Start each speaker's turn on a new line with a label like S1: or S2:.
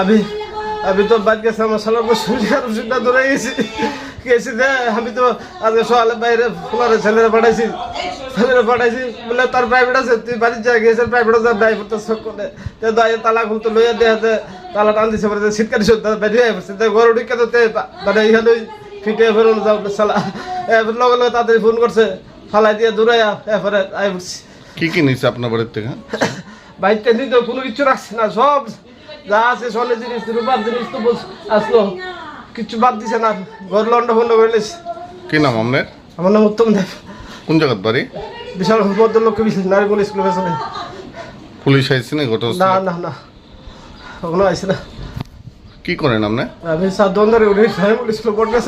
S1: আমি।
S2: আমি তো বাদ গেছি, আমার সালার সুবিধা ধরে গেছি। গেছি যে, আমি তো আজকে সকালে বাইরে ফুলারে ছেলেরা পাঠাইছি। ছেলেরা পাঠাইছি, বলে তার প্রাইভেট আছে, তুই বাড়ি যা গেছে প্রাইভেট যা ড্রাইভার তো সব করে। তে দায় তালা খুলতে লইয়া যে, তালা টান দিছে পরে শীতকালি সব হয়ে পড়ছে তে গরু ঢুকে তো মানে ইহালে ফিটে ফেরোনো যাও সালা এরপর লগে লগে তাড়াতাড়ি ফোন করছে। ফালাই দিয়ে দূরাইয়া এরপরে আই পড়ছি
S3: কি কি নিছে আপনার বাড়ির থেকে?
S2: বাইকটা নিতে কোনো কিছু রাখছে না সব যা আছে সোনের জিনিস রূপার জিনিস তো বস- আসলো। কিছু বাদ দিছে না ঘর লন্ড ফন্ড করে
S3: কি নাম আপনার?
S2: আমার নাম উত্তম দেব।
S3: কোন জায়গার বাড়ি?
S2: বিশাল ভদ্রলোককে বিশেষ নারীগুলো স্কুলে পেছনে।
S3: পুলিশ আইসি না
S2: ঘটনা
S3: না
S2: না না। ওখানে আইসে না।
S3: কি করেন আপনি?
S2: আমি দন্দরে উঠে স্কুলে পড়তে